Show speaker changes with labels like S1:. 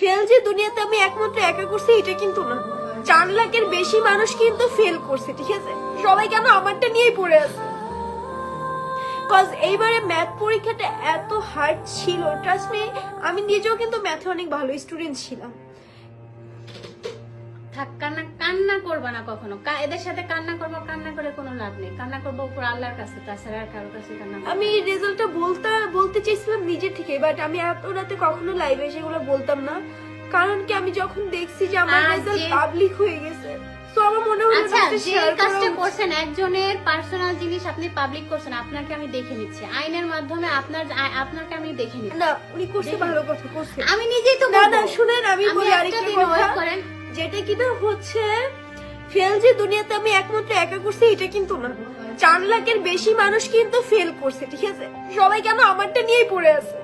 S1: Fail যে দুনিয়াতে আমি একমাত্র একা করছি, এটা কিন্তু না। চার লাখের বেশি মানুষ কিন্তু ফেল করছে, ঠিক আছে? সবাই কেন আমারটা নিয়েই পড়ে আছে? কজ এইবারে ম্যাথ পরীক্ষাটা এত হার্ড ছিল ট্রাস্ট মি আমি নিজেও কিন্তু ম্যাথে অনেক ভালো স্টুডেন্ট ছিলাম।
S2: থাক কান্না করবা না কখনো? এদের সাথে কান্না করব কান্না করে কোনো লাভ নেই। কান্না করব উপর আল্লাহর কাছে তাছাড়া আর কারোর কাছে কান্না।
S1: আমি রেজাল্টটা বলতে বলতে চেয়েছিলাম নিজে থেকে বাট আমি এত রাতে কখনো লাইভে সেগুলো বলতাম না। কারণ কি আমি যখন দেখছি যে আমার রেজাল্ট পাবলিক হয়ে গেছে
S2: আচ্ছা একজনের পার্সোনাল জিনিস আপনি পাবলিক করছেন আপনাকে আমি দেখে নিচ্ছি। আইনের মাধ্যমে আপনার আপনাকে আমি দেখে নিচ্ছি।
S1: না উনি করছে ভালো কথা করছে।
S2: আমি নিজেই তো
S1: না শুনেন আমি
S2: আমি
S1: বলি আরেকটা কথা।
S2: করেন।
S1: যেটা কিনা হচ্ছে ফেল যে দুনিয়াতে আমি একমাত্র একা করছি, এটা কিন্তু না। চার লাখের বেশি মানুষ কিন্তু ফেল করছে, ঠিক আছে? সবাই কেন আমারটা নিয়েই পড়ে আছে?